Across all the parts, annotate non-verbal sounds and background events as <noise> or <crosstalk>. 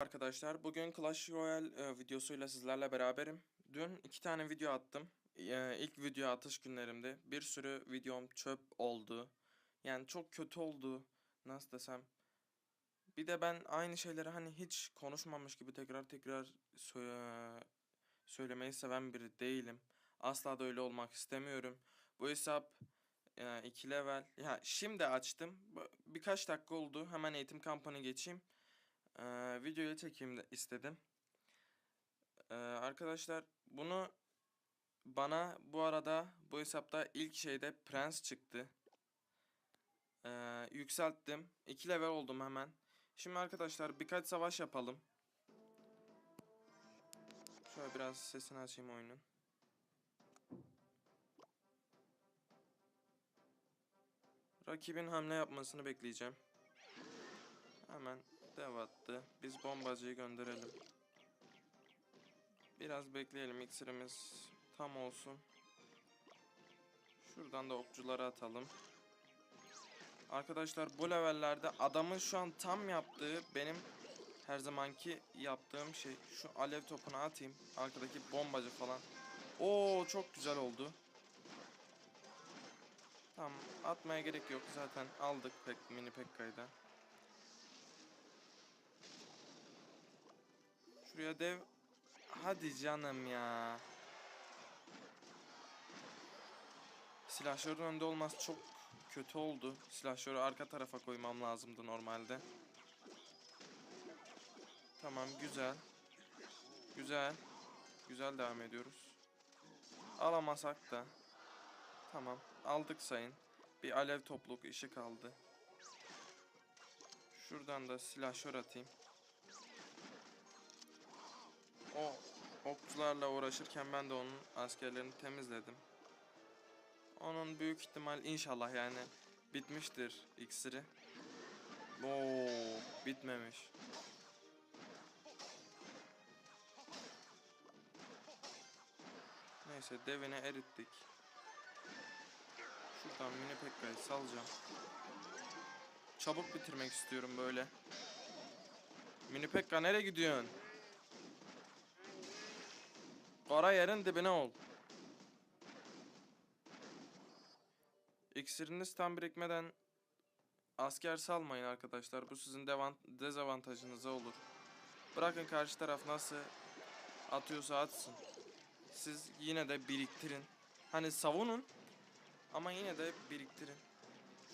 Arkadaşlar bugün Clash Royale e, videosuyla sizlerle beraberim. Dün iki tane video attım. E, ilk video atış günlerimde bir sürü videom çöp oldu. Yani çok kötü oldu. Nasıl desem. Bir de ben aynı şeyleri hani hiç konuşmamış gibi tekrar tekrar sö- söylemeyi seven biri değilim. Asla da öyle olmak istemiyorum. Bu hesap e, 2 level. Ya şimdi açtım. Birkaç dakika oldu. Hemen eğitim kampına geçeyim. Ee, videoyu çekeyim istedim. Ee, arkadaşlar bunu bana bu arada bu hesapta ilk şeyde prens çıktı. Ee, yükselttim. 2 level oldum hemen. Şimdi arkadaşlar birkaç savaş yapalım. Şöyle biraz sesini açayım oyunun. Rakibin hamle yapmasını bekleyeceğim. Hemen dev attı. Biz bombacıyı gönderelim. Biraz bekleyelim. İksirimiz tam olsun. Şuradan da okçuları atalım. Arkadaşlar bu levellerde adamın şu an tam yaptığı benim her zamanki yaptığım şey. Şu alev topunu atayım. Arkadaki bombacı falan. Oo çok güzel oldu. Tamam atmaya gerek yok zaten aldık pek mini pekkayı da. Şuraya dev. Hadi canım ya. Silahşörün önde olması çok kötü oldu. Silahşörü arka tarafa koymam lazımdı normalde. Tamam güzel. Güzel. Güzel devam ediyoruz. Alamasak da. Tamam aldık sayın. Bir alev topluluk işi kaldı. Şuradan da silahşör atayım. O okçularla uğraşırken ben de onun askerlerini temizledim. Onun büyük ihtimal inşallah yani bitmiştir iksiri. Oo, bitmemiş. Neyse devini erittik. Şuradan mini pekkayı salacağım. Çabuk bitirmek istiyorum böyle. Mini pekka nereye gidiyorsun? Kara yerin dibine ol. İksiriniz tam birikmeden asker salmayın arkadaşlar. Bu sizin dezavantajınıza olur. Bırakın karşı taraf nasıl atıyorsa atsın. Siz yine de biriktirin. Hani savunun ama yine de biriktirin.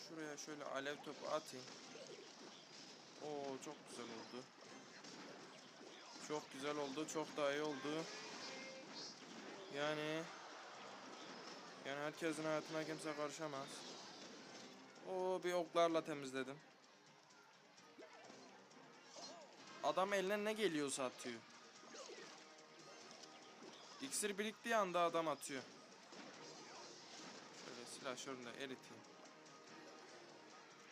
Şuraya şöyle alev topu atayım. Oo çok güzel oldu. Çok güzel oldu. Çok daha iyi oldu. Yani yani herkesin hayatına kimse karışamaz. O bir oklarla temizledim. Adam eline ne geliyorsa atıyor. İksir biriktiği anda adam atıyor. Şöyle silahşörünü de eriteyim.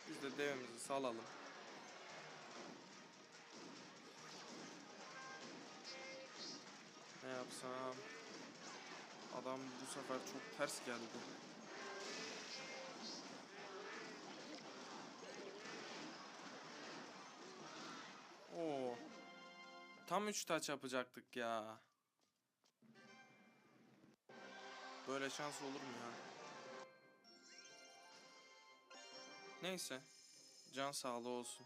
Biz de devimizi salalım. Ne yapsam? Adam bu sefer çok ters geldi. Oo. Tam 3 taç yapacaktık ya. Böyle şans olur mu ya? Neyse. Can sağlığı olsun.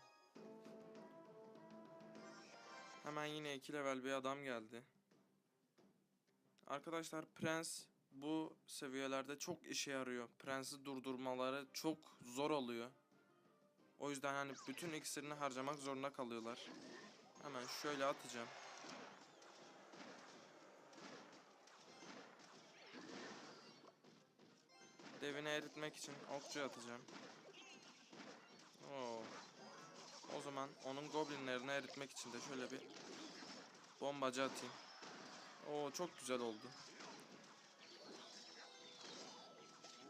Hemen yine 2 level bir adam geldi. Arkadaşlar Prens bu seviyelerde çok işe yarıyor. Prens'i durdurmaları çok zor oluyor. O yüzden hani bütün iksirini harcamak zorunda kalıyorlar. Hemen şöyle atacağım. Devini eritmek için okçu atacağım. Oo. O zaman onun goblinlerini eritmek için de şöyle bir bombacı atayım. Oo çok güzel oldu.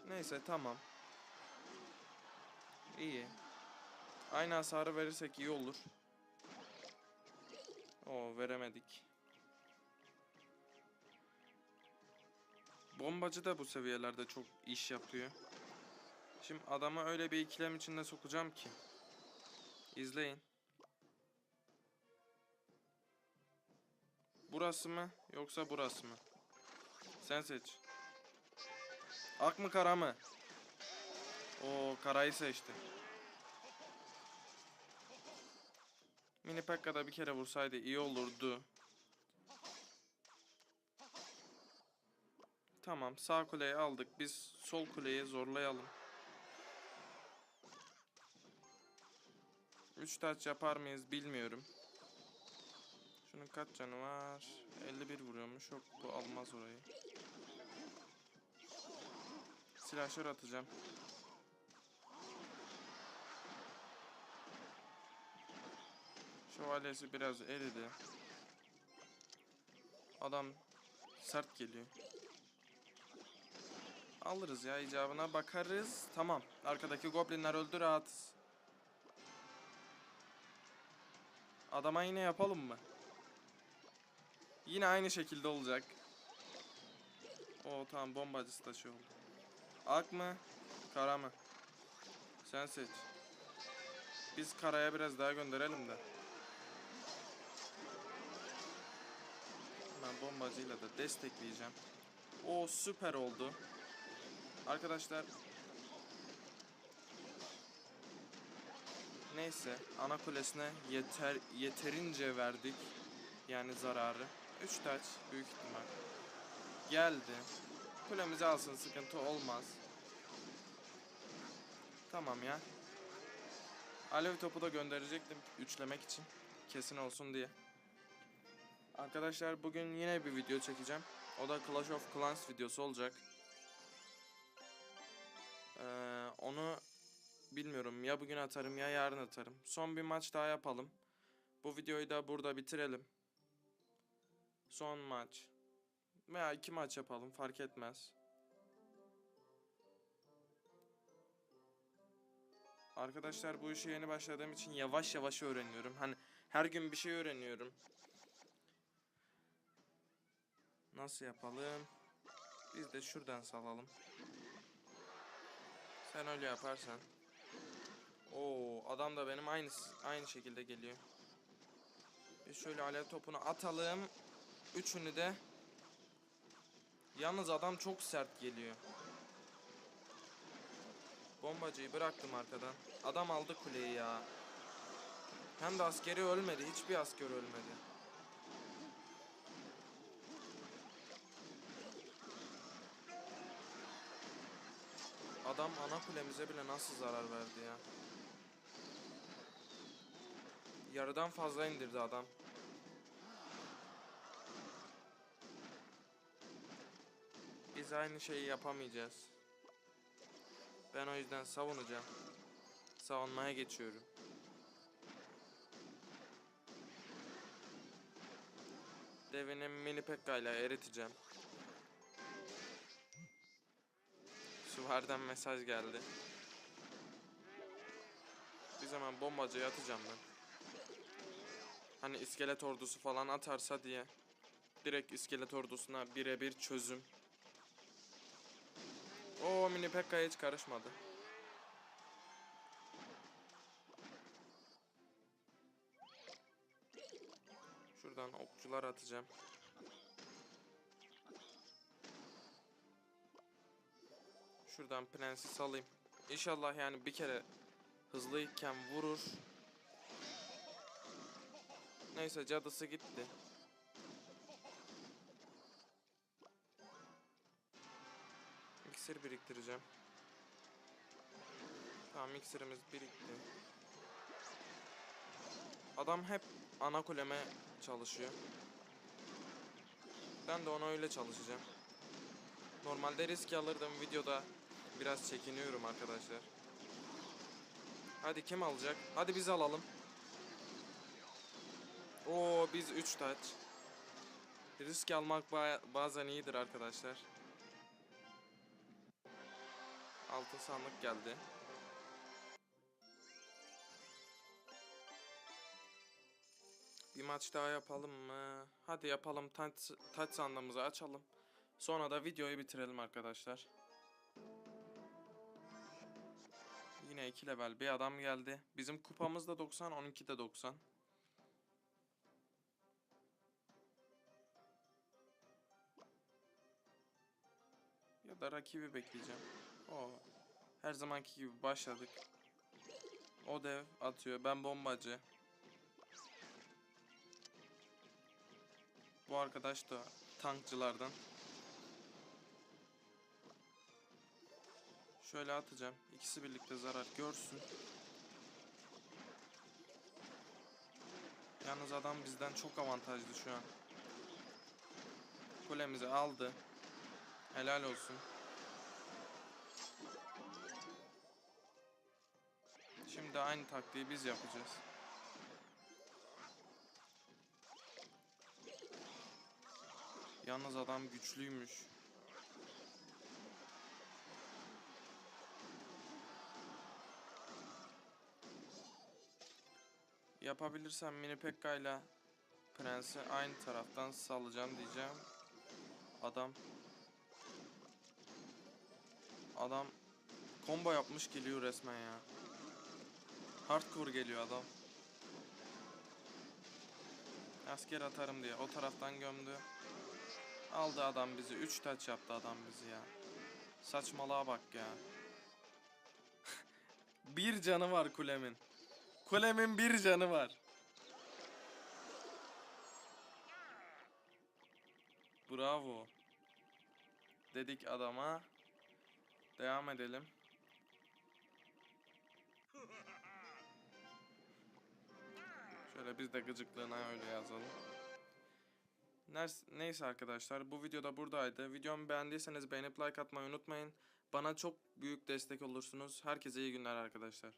Neyse tamam. İyi. Aynı hasarı verirsek iyi olur. Oo veremedik. Bombacı da bu seviyelerde çok iş yapıyor. Şimdi adamı öyle bir ikilem içinde sokacağım ki. İzleyin. Burası mı yoksa burası mı? Sen seç. Ak mı kara mı? O karayı seçti. Mini Pekka'da bir kere vursaydı iyi olurdu. Tamam sağ kuleyi aldık. Biz sol kuleyi zorlayalım. 3 taç yapar mıyız bilmiyorum. Şunun kaç canı var? 51 vuruyormuş. Yok bu almaz orayı. Silahşör atacağım. Şövalyesi biraz eridi. Adam sert geliyor. Alırız ya icabına bakarız. Tamam. Arkadaki goblinler öldü rahatız. Adama yine yapalım mı? Yine aynı şekilde olacak. O tamam bombacısı da şey oldu. Ak mı? Kara mı? Sen seç. Biz karaya biraz daha gönderelim de. Ben bombacıyla da destekleyeceğim. O süper oldu. Arkadaşlar Neyse ana kulesine yeter yeterince verdik. Yani zararı. 3 taç büyük ihtimal. Geldi. Kulemizi alsın sıkıntı olmaz. Tamam ya. Alev topu da gönderecektim üçlemek için. Kesin olsun diye. Arkadaşlar bugün yine bir video çekeceğim. O da Clash of Clans videosu olacak. Ee, onu bilmiyorum ya bugün atarım ya yarın atarım. Son bir maç daha yapalım. Bu videoyu da burada bitirelim. Son maç. Veya iki maç yapalım fark etmez. Arkadaşlar bu işe yeni başladığım için yavaş yavaş öğreniyorum. Hani her gün bir şey öğreniyorum. Nasıl yapalım? Biz de şuradan salalım. Sen öyle yaparsan. Oo, adam da benim aynı aynı şekilde geliyor. Biz şöyle alev topunu atalım. Üçünü de. Yalnız adam çok sert geliyor. Bombacıyı bıraktım arkadan. Adam aldı kuleyi ya. Hem de askeri ölmedi. Hiçbir asker ölmedi. Adam ana kulemize bile nasıl zarar verdi ya. Yarıdan fazla indirdi adam. Biz aynı şeyi yapamayacağız. Ben o yüzden savunacağım. Savunmaya geçiyorum. Devini mini pekka ile eriteceğim. Süvarden mesaj geldi. Bir zaman bombacıyı atacağım ben. Hani iskelet ordusu falan atarsa diye. Direkt iskelet ordusuna birebir çözüm. Mini Pekka'ya hiç karışmadı. Şuradan okçular atacağım. Şuradan prensi salayım. İnşallah yani bir kere hızlıyken vurur. Neyse cadısı gitti. İksir biriktireceğim. Tamam iksirimiz birikti. Adam hep ana kuleme çalışıyor. Ben de ona öyle çalışacağım. Normalde risk alırdım videoda. Biraz çekiniyorum arkadaşlar. Hadi kim alacak? Hadi biz alalım. Oo biz 3 taç. Risk almak ba- bazen iyidir arkadaşlar. Altın sandık geldi. Bir maç daha yapalım mı? Hadi yapalım. Taç, taç sandığımızı açalım. Sonra da videoyu bitirelim arkadaşlar. Yine 2 level bir adam geldi. Bizim kupamız da 90, 12 de 90. Ya da rakibi bekleyeceğim. O her zamanki gibi başladık. O dev atıyor. Ben bombacı. Bu arkadaş da tankçılardan. Şöyle atacağım. İkisi birlikte zarar görsün. Yalnız adam bizden çok avantajlı şu an. Kulemizi aldı. Helal olsun. Şimdi aynı taktiği biz yapacağız. Yalnız adam güçlüymüş. Yapabilirsem mini Pekka ile Prens'i aynı taraftan salacağım diyeceğim. Adam Adam combo yapmış geliyor resmen ya. Hardcore geliyor adam. Asker atarım diye o taraftan gömdü. Aldı adam bizi. 3 taç yaptı adam bizi ya. Saçmalığa bak ya. <laughs> bir canı var kulemin. Kulemin bir canı var. Bravo. Dedik adama. Devam edelim. Şöyle biz de gıcıklığına öyle yazalım. Neyse arkadaşlar bu videoda buradaydı. Videomu beğendiyseniz beğenip like atmayı unutmayın. Bana çok büyük destek olursunuz. Herkese iyi günler arkadaşlar.